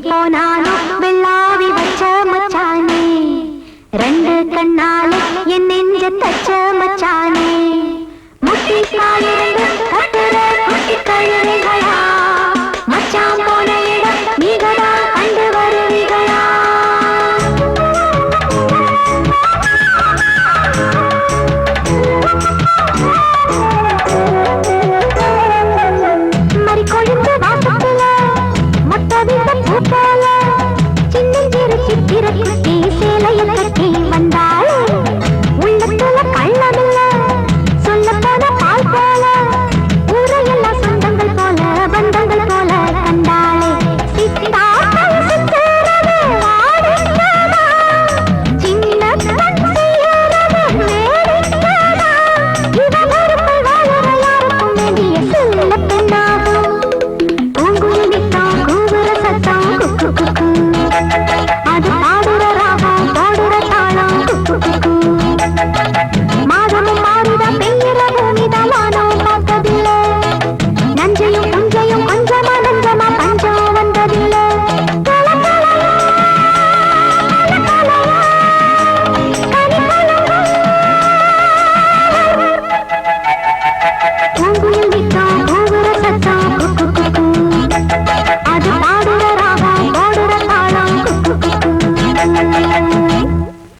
போனாலும் வெள்ளாவி வச்ச மச்சானே. ரெண்டு கண்ணாலும் என் நெஞ்ச தச்ச மச்சான்